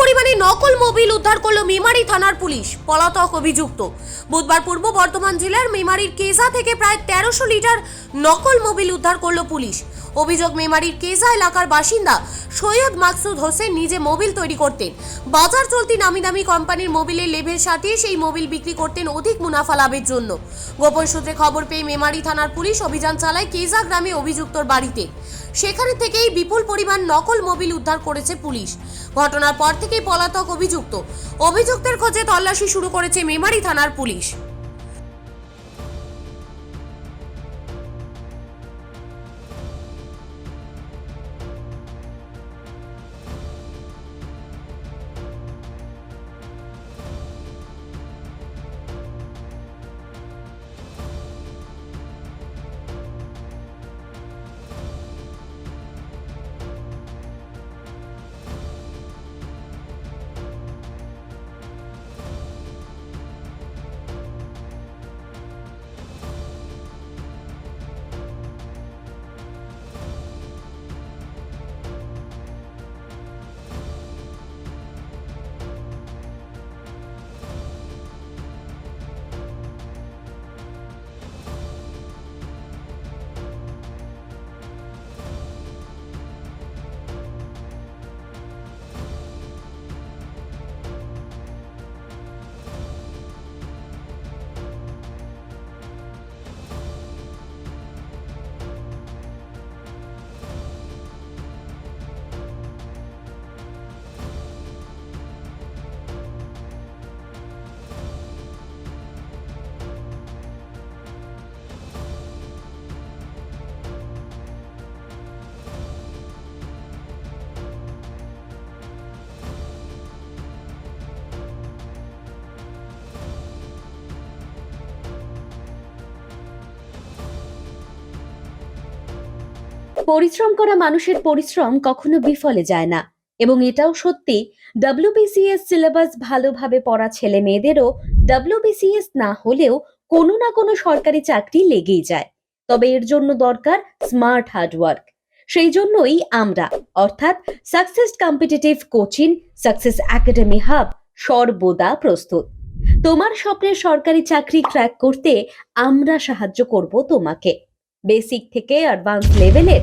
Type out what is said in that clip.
পরিমাণে নকল মোবিল উদ্ধার করল মেমারি থানার পুলিশ, পলাতক অভিযুক্ত। বুধবার পূর্ব বর্ধমান জেলার মেমারির কেজা থেকে প্রায় তেরোশো লিটার নকল মোবিল উদ্ধার করল পুলিশ। অভিযোগ, মেমারির কেজা এলাকার বাসিন্দা সৈয়দ মাকসুদ হোসেন নিজে মোবিল তৈরি করতেন। বাজার চলতি নামি দামি কোম্পানির মোবিলের লেভেল সাটিয়ে সেই মোবিল বিক্রি করতেন অধিক মুনাফা লাভের জন্য। গোপন সূত্রে খবর পেয়ে মেমারি থানার পুলিশ অভিযান চালায় কেজা গ্রামে অভিযুক্তর বাড়িতে। সেখানে থেকেই বিপুল পরিমাণ নকল মোবিল উদ্ধার করেছে পুলিশ। ঘটনার পর থেকেই পলাতক অভিযুক্ত। অভিযুক্তের খোঁজে তল্লাশি শুরু করেছে মেমারি থানার পুলিশ। পরিশ্রম করা মানুষের পরিশ্রম কখনো বিফলে যায় না। এবং এটাও সত্যি ডাব্লিউবিসিএস সিলেবাস ভালোভাবে পড়া ছেলে মেয়েদেরও ডাব্লিউবিসিএস না হলেও কোনো না কোনো সরকারি চাকরি লেগেই যায়। তবে এর জন্য দরকার স্মার্ট হার্ডওয়ার্ক সেই জন্যই আমরা, অর্থাৎ success competitive coaching success academy hub সর্বদা প্রস্তুত। তোমার স্বপ্নের সরকারি চাকরি ক্র্যাক করতে আমরা সাহায্য করব তোমাকে। বেসিক থেকে অ্যাডভান্স লেভেলের